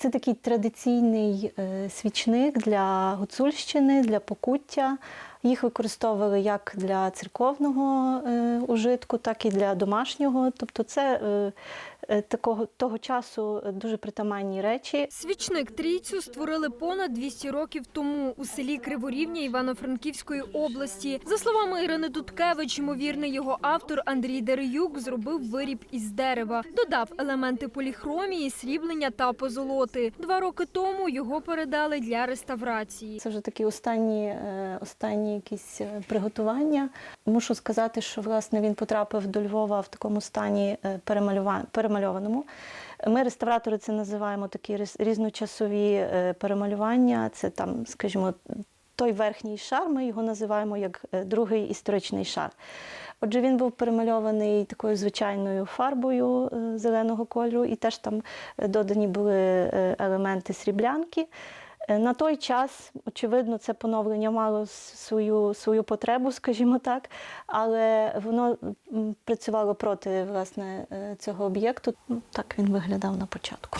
Це такий традиційний е, свічник для гуцульщини, для покуття. Їх використовували як для церковного е, ужитку, так і для домашнього. Тобто, це е, е, такого того часу дуже притаманні речі. Свічник трійцю створили понад 200 років тому у селі Криворівня Івано-Франківської області. За словами Ірини Дудкевич, ймовірний його автор Андрій Дереюк зробив виріб із дерева, додав елементи поліхромії, сріблення та позолоти. Два роки тому його передали для реставрації. Це вже такі останні, е, останні якісь е, приготування. Мушу сказати, що власне він потрапив до Львова в такому стані е, перемальованому. Ми, реставратори, це називаємо такі різночасові е, перемалювання. Це там, скажімо, той верхній шар, ми його називаємо як другий історичний шар. Отже, він був перемальований такою звичайною фарбою зеленого кольору, і теж там додані були елементи сріблянки. Е, На той час, очевидно, це поновлення мало свою, свою потребу, скажімо так, але воно працювало проти власне, е, цього об'єкту. Ну, Так він виглядав на початку.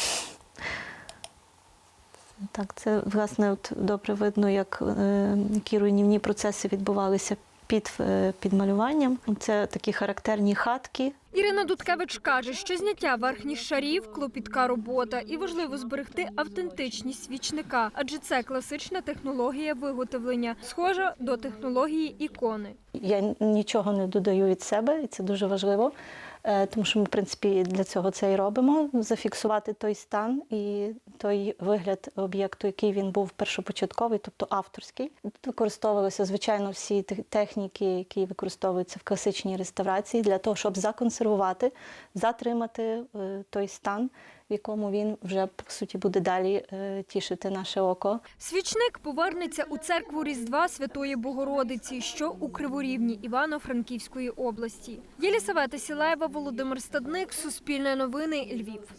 Так, це власне от добре видно, як е, які руйнівні процеси відбувалися під, е, під малюванням. Це такі характерні хатки, Ірина Дудкевич каже, що зняття верхніх шарів клопітка робота і важливо зберегти автентичність свічника, адже це класична технологія виготовлення, схожа до технології ікони. Я нічого не додаю від себе, і це дуже важливо, тому що ми, в принципі, для цього це і робимо: зафіксувати той стан і той вигляд об'єкту, який він був першопочатковий, тобто авторський. Тут використовувалися, звичайно, всі техніки, які використовуються в класичній реставрації, для того, щоб законсервувати, затримати е, той стан, в якому він вже по суті буде далі е, тішити наше око. Свічник повернеться у церкву Різдва Святої Богородиці, що у Криворівні Івано-Франківської області. Єлісавета Сілаєва, Володимир Стадник, Суспільне новини, Львів.